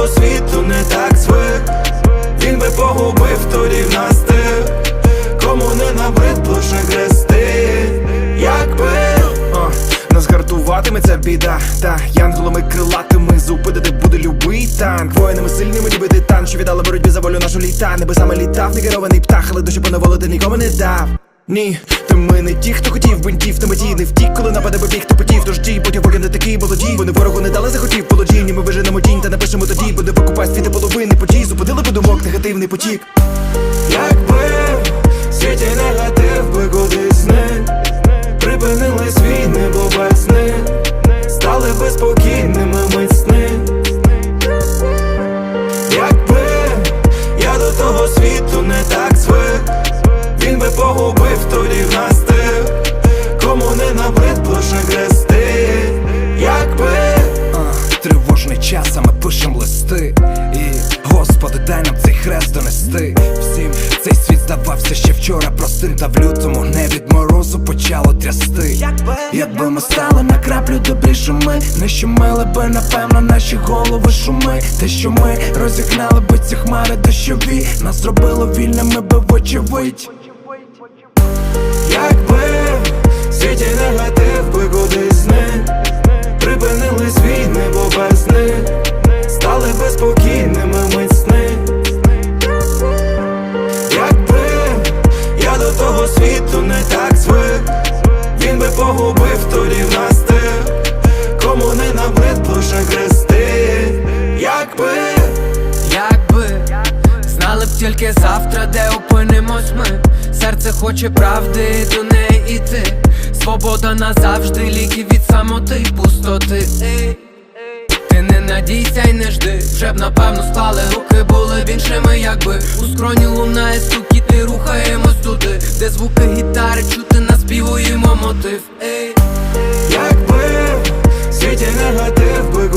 цього світу не так звик Він би погубив тоді в нас тих кому не набридло вже грести, як би нас гартуватиметься біда, та янголами крилатими зупинити буде любий танк. Воїнами сильними, ніби титан, що віддали боротьбі за волю нашу літа. Небесами літав, не керований птах, але душі поневолити нікому не дав. Ні, ти ми не ті, хто хотів бунтів, то меті не втік, коли нападе побіг, то негативний потік. Якби в світі негатив би кудись зник Припинились війни, бо без них Стали би спокійними мицни Якби я до того світу не так звик Він би погубив тоді в нас тих Кому не набридло грести. Якби Тривожний час, а ми пишем листи хрест Всім цей світ здавався ще вчора простим. Та в лютому не від морозу почало трясти. Якби ми стали на краплю добрішими Не щомили би, напевно, наші голови шуми. Те, що ми розігнали би ці хмари дощові Нас зробило вільними би вочевидь. Якби в світі негатив ще грести Якби Якби. Знали б тільки завтра, де опинимось ми. Серце хоче правди, до неї іти Свобода назавжди, ліки від самоти пустоти. Ти не надійся й не жди, вже б напевно склали руки, були б іншими, якби. У скроні лунає стукіт, і рухаємось туди, де звуки гітари чути, наспівуємо мотив. Ей. Якби в світі